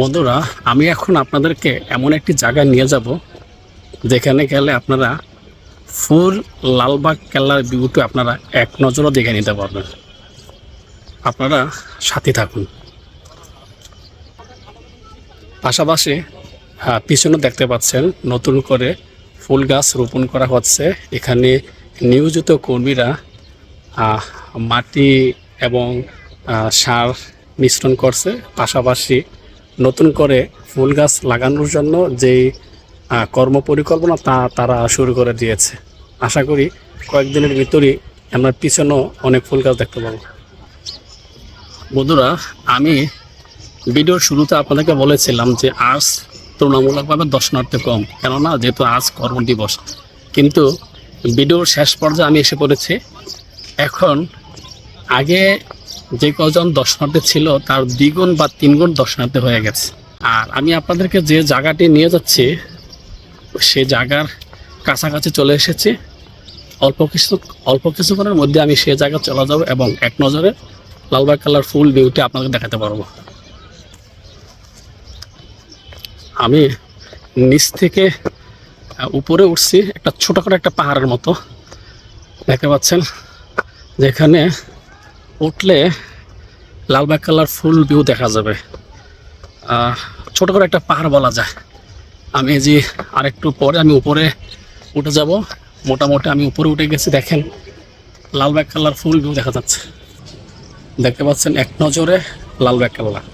বন্ধুরা আমি এখন আপনাদেরকে এমন একটি জায়গায় নিয়ে যাব যেখানে গেলে আপনারা ফুল লালবাগ কেল্লার ভিউটি আপনারা এক নজরও দেখে নিতে পারবেন। আপনারা সাথে থাকুন। পাশাপাশি আহ, পিছনে দেখতে পাচ্ছেন নতুন করে ফুল গাছ রোপণ করা হচ্ছে। এখানে নিয়োজিত কর্মীরা মাটি এবং সার মিশ্রণ করছে। পাশাপাশি নতুন করে ফুল গাছ লাগানোর জন্য যেই কর্ম পরিকল্পনা তা তারা শুরু করে দিয়েছে। আশা করি কয়েকদিনের ভিতরেই আমরা পিছনেও অনেক ফুল গাছ দেখতে পাবো। বন্ধুরা, আমি ভিডিওর শুরুতে আপনাদেরকে বলেছিলাম যে আজ তুলনামূলকভাবে দর্শনার্থী কম, কেননা যেহেতু আজ কর্ম দিবস, কিন্তু ভিডিওর শেষ পর্যায়ে আমি এসে পড়েছি। এখন আগে যে কজন দর্শনার্থী ছিল, তার দ্বিগুণ বা তিনগুণ দর্শনার্থী হয়ে গেছে। আর আমি আপনাদেরকে যে জায়গাটি নিয়ে যাচ্ছি, সে জায়গার কাছাকাছি চলে এসেছি। অল্প কিছু, অল্প কিছুক্ষণের মধ্যে আমি সে জায়গায় চলে যাব এবং এক নজরে লালবাগ কালার ফুল ভিউটি আপনাকে দেখাতে পারব। আমি নিচ থেকে উপরে উঠছি একটা ছোটোখাটো একটা পাহাড়ের মতো। দেখতে পাচ্ছেন, যেখানে উঠলে লালবাগ কালার, ফুল ভিউ দেখা যাবে। ছোট করে একটা পাহাড় বলা যায়। আমি যে আরেকটু পরে আমি উপরে উঠে যাব। মোটামুটি আমি উপরে উঠে গেছি, দেখেন। লালবাগ কালার, ফুল ভিউ দেখা যাচ্ছে। দেখতে পাচ্ছেন এক নজরে লালবাগ কালার।